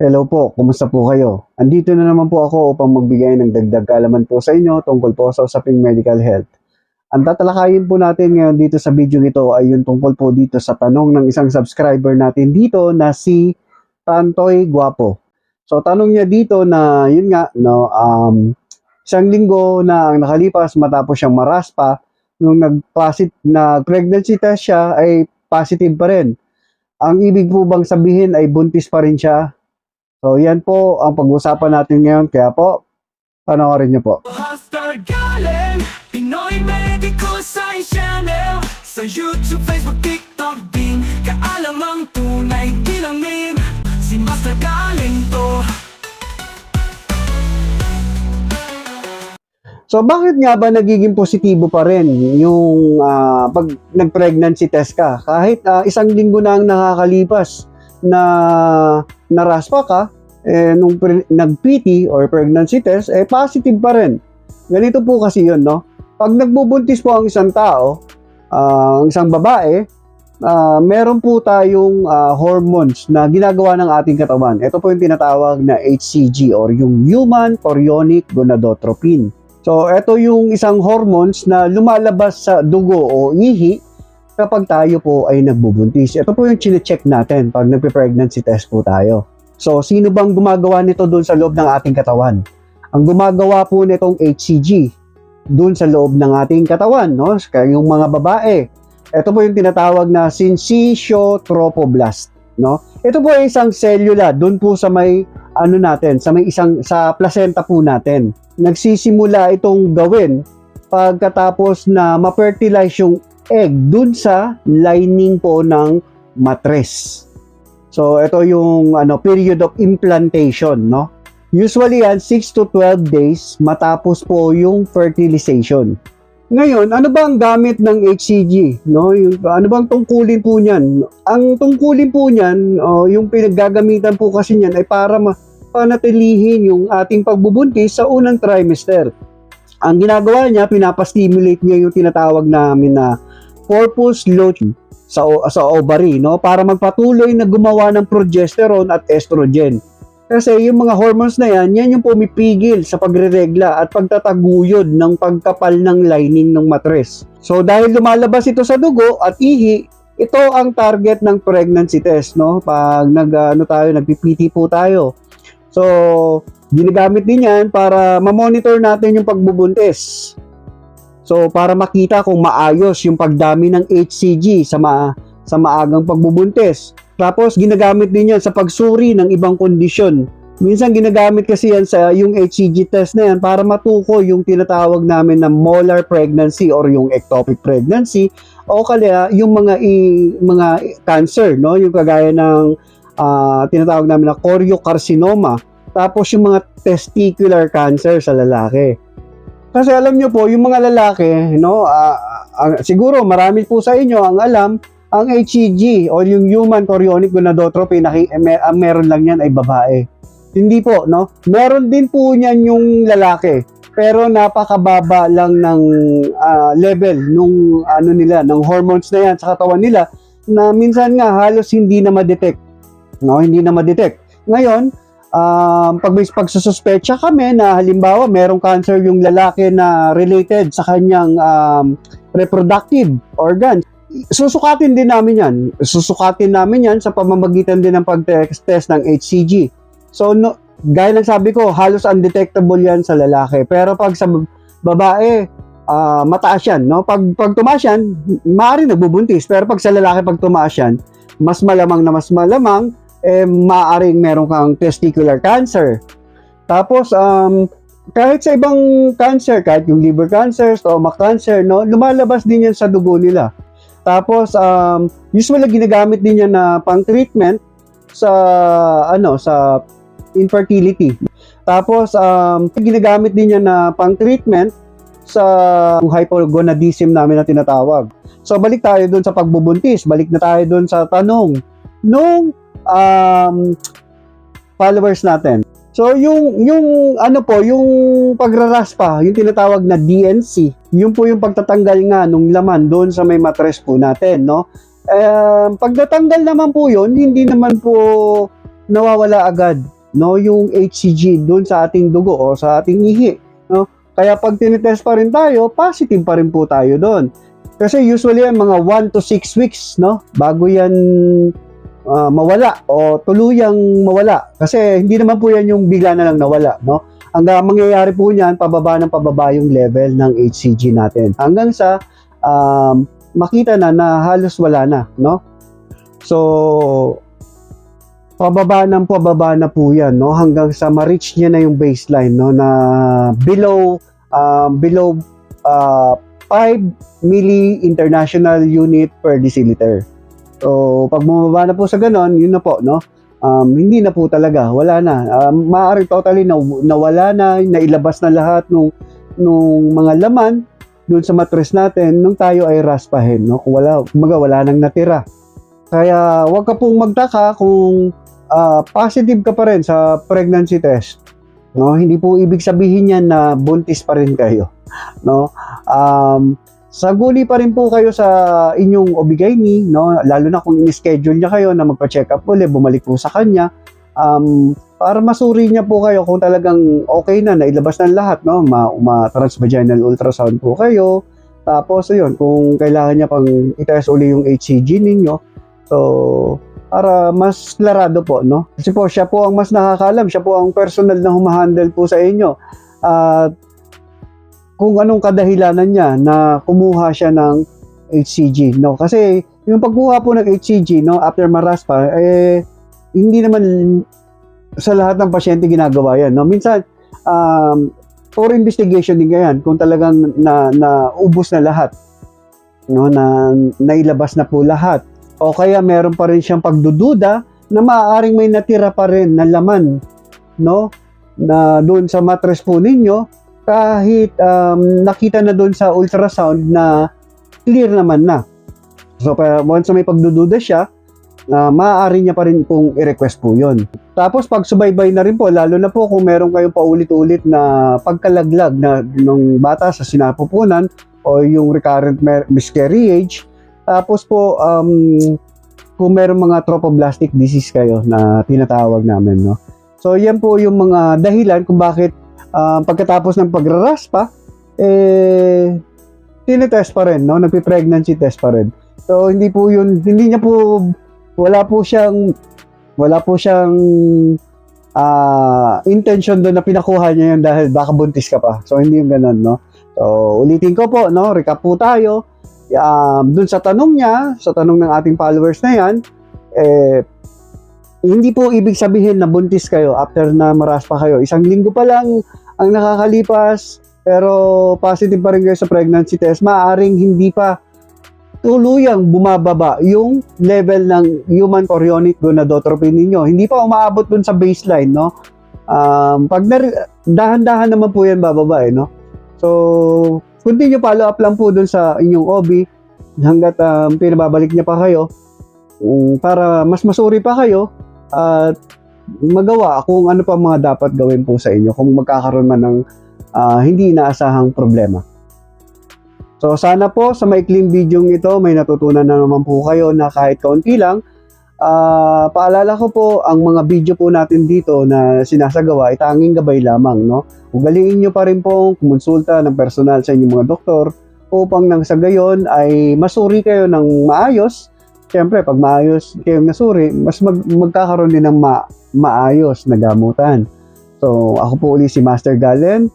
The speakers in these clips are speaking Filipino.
Hello po, kumusta po kayo? Andito na naman po ako upang magbigay ng dagdag kaalaman po sa inyo tungkol po sa usaping medical health. Ang tatalakayin po natin ngayon dito sa video ito ay yung tungkol po dito sa tanong ng isang subscriber natin dito na si Tantoy Guapo. So tanong niya dito na yun nga no um isang linggo na ang nakalipas matapos siyang maraspa nung nag-positive na pregnancy test siya ay positive pa rin. Ang ibig po bang sabihin ay buntis pa rin siya? So yan po ang pag-usapan natin ngayon. Kaya po, panoorin niyo po. Hustler Pinoy Medical Science Channel Sa YouTube, Facebook, TikTok din Kaalam ang tunay, di lang meme Si Master to So bakit nga ba nagiging positibo pa rin yung ah, pag nag-pregnancy test ka? Kahit ah, isang linggo na ang nakakalipas na naraspa ka, eh, nung pre- nag-PT or pregnancy test, eh positive pa rin. Ganito po kasi yun, no? Pag nagbubuntis po ang isang tao, ang isang babae, ah, meron po tayong ah, hormones na ginagawa ng ating katawan. Ito po yung tinatawag na HCG or yung Human Chorionic Gonadotropin. So, ito yung isang hormones na lumalabas sa dugo o ihi kapag tayo po ay nagbubuntis. Ito po yung chine-check natin pag nagpe-pregnancy test po tayo. So, sino bang gumagawa nito doon sa loob ng ating katawan? Ang gumagawa po nitong HCG doon sa loob ng ating katawan, no? Kaya yung mga babae. Ito po yung tinatawag na syncytiotropoblast, no? Ito po ay isang cellula doon po sa may ano natin, sa may isang sa placenta po natin. Nagsisimula itong gawin pagkatapos na ma-fertilize yung egg dun sa lining po ng matres. So ito yung ano period of implantation, no? Usually yan 6 to 12 days matapos po yung fertilization. Ngayon, ano ba ang gamit ng HCG? No, yung ano bang tungkulin po niyan? Ang tungkulin po niyan, oh, yung pinaggagamitan po kasi niyan ay para ma panatilihin yung ating pagbubuntis sa unang trimester. Ang ginagawa niya, pinapastimulate niya yung tinatawag namin na corpus luteum sa sa ovary no para magpatuloy na gumawa ng progesterone at estrogen. Kasi yung mga hormones na yan, yan yung pumipigil sa pagreregla at pagtataguyod ng pagkapal ng lining ng matres. So dahil lumalabas ito sa dugo at ihi, ito ang target ng pregnancy test, no? Pag nag ano tayo, nagpi-PT po tayo. So, ginagamit din yan para ma-monitor natin yung pagbubuntis. So, para makita kung maayos yung pagdami ng HCG sa ma sa maagang pagbubuntis. Tapos, ginagamit din yan sa pagsuri ng ibang kondisyon. Minsan ginagamit kasi yan sa yung HCG test na yan para matukoy yung tinatawag namin na molar pregnancy or yung ectopic pregnancy o kaya yung mga i- mga cancer no yung kagaya ng ah, tinatawag namin na choriocarcinoma tapos yung mga testicular cancer sa lalaki. Kasi alam nyo po, yung mga lalaki, no, ah, ang- siguro marami po sa inyo ang alam, ang HCG o yung human chorionic gonadotropin, naki, eh, mer- ang meron lang yan ay babae. Hindi po, no? Meron din po niyan yung lalaki. Pero napakababa lang ng ah, level nung ano nila, ng hormones na yan sa katawan nila na minsan nga halos hindi na ma-detect. No, hindi na ma-detect. Ngayon, um, pag may pagsususpecha kami na halimbawa merong cancer yung lalaki na related sa kanyang um, reproductive organs, susukatin din namin yan. Susukatin namin yan sa pamamagitan din ng pag-test ng HCG. So, no, gaya ng sabi ko, halos undetectable yan sa lalaki. Pero pag sa babae, ah, mataas yan. No? Pag, pag tumaas yan, maaari nagbubuntis. Pero pag sa lalaki, pag tumaas yan, mas malamang na mas malamang, eh, maaaring meron kang testicular cancer. Tapos, um, kahit sa ibang cancer, kahit yung liver cancer, stomach cancer, no, lumalabas din yan sa dugo nila. Tapos, um, usually ginagamit din yan na pang-treatment sa, ano, sa infertility. Tapos, um, ginagamit din yan na pang-treatment sa hypogonadism namin na tinatawag. So, balik tayo dun sa pagbubuntis. Balik na tayo dun sa tanong nung um, followers natin. So yung yung ano po, yung pagraraspa, yung tinatawag na DNC, yun po yung pagtatanggal nga nung laman doon sa may matres po natin, no? Um, pag natanggal naman po yun, hindi naman po nawawala agad no yung HCG doon sa ating dugo o sa ating ihi no kaya pag tinetest pa rin tayo positive pa rin po tayo doon kasi usually yan mga 1 to 6 weeks no bago yan ah, mawala o tuluyang mawala. Kasi hindi naman po yan yung bigla na lang nawala no? Hanggang mangyayari po niyan pababa ng pababa yung level ng HCG natin. Hanggang sa um, makita na na halos wala na no? So pababa ng pababa na po yan no? Hanggang sa ma-reach niya na yung baseline no? Na below um, below uh, 5 milli international unit per deciliter so pag bumaba na po sa ganon yun na po no um, hindi na po talaga wala na um, maaari totally na nawala na nailabas na lahat nung nung mga laman doon sa mattress natin nung tayo ay raspahin no kung wala kumaga wala nang natira kaya wag ka pong magtaka kung ah, positive ka pa rin sa pregnancy test. No, hindi po ibig sabihin yan na buntis pa rin kayo. No? Um, saguli pa rin po kayo sa inyong obigaini, no? Lalo na kung in-schedule niya kayo na magpa-check up ulit, bumalik po sa kanya. Um, para masuri niya po kayo kung talagang okay na, nailabas na lahat, no? Ma, ma transvaginal ultrasound po kayo. Tapos, ayun, kung kailangan niya pang itest uli yung HCG ninyo, so, para mas klarado po, no? Kasi po, siya po ang mas nakakalam, siya po ang personal na humahandle po sa inyo. At kung anong kadahilanan niya na kumuha siya ng HCG, no? Kasi yung pagkuha po ng HCG, no, after maras pa, eh, hindi naman sa lahat ng pasyente ginagawa yan, no? Minsan, um, for investigation din ganyan, kung talagang na, na ubos na lahat, no, na nailabas na po lahat, o kaya meron pa rin siyang pagdududa na maaaring may natira pa rin na laman no na doon sa mattress po ninyo kahit um, nakita na doon sa ultrasound na clear naman na so pa, once may pagdududa siya uh, maaari niya pa rin pong i-request po yon tapos pag subaybay na rin po lalo na po kung meron kayong paulit-ulit na pagkalaglag na ng bata sa sinapupunan o yung recurrent miscarriage tapos po, um, kung meron mga tropoblastic disease kayo na tinatawag namin, no? So, yan po yung mga dahilan kung bakit um, pagkatapos ng pagraraspa, eh, tinetest pa rin, no? Nagpi-pregnancy test pa rin. So, hindi po yun, hindi niya po, wala po siyang, wala po siyang ah intention doon na pinakuha niya yun dahil baka buntis ka pa. So, hindi yung ganun, no? So, ulitin ko po, no? Recap po tayo um, dun sa tanong niya, sa tanong ng ating followers na yan, eh, hindi po ibig sabihin na buntis kayo after na maraspa kayo. Isang linggo pa lang ang nakakalipas, pero positive pa rin kayo sa pregnancy test. Maaring hindi pa tuluyang bumababa yung level ng human chorionic gonadotropin ninyo. Hindi pa umaabot dun sa baseline, no? Um, pag dahan-dahan naman po yan bababa, eh, no? So, continue follow up lang po dun sa inyong OB hanggat um, pinababalik niya pa kayo um, para mas masuri pa kayo at magawa kung ano pa mga dapat gawin po sa inyo kung magkakaroon man ng ah, hindi inaasahang problema. So sana po sa maikling video ito may natutunan na naman po kayo na kahit kaunti lang Ah, paalala ko po ang mga video po natin dito na sinasagawa ay tanging gabay lamang, no? Ugaliin nyo pa rin po kumonsulta ng personal sa inyong mga doktor upang nang sa gayon ay masuri kayo ng maayos. Siyempre, pag maayos kayong nasuri, mas mag, magkakaroon din ng ma, maayos na gamutan. So, ako po uli si Master Galen.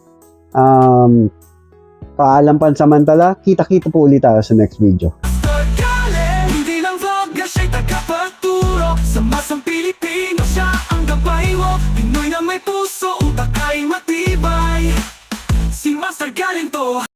Um, paalam pansamantala, kita-kita po uli tayo sa next video. Master Galen, hindi lang vlog na siya'y tagapagturo Sa Pilipino siya ang gabay Pinoy na may puso, utak ay matibay Si Master Galen to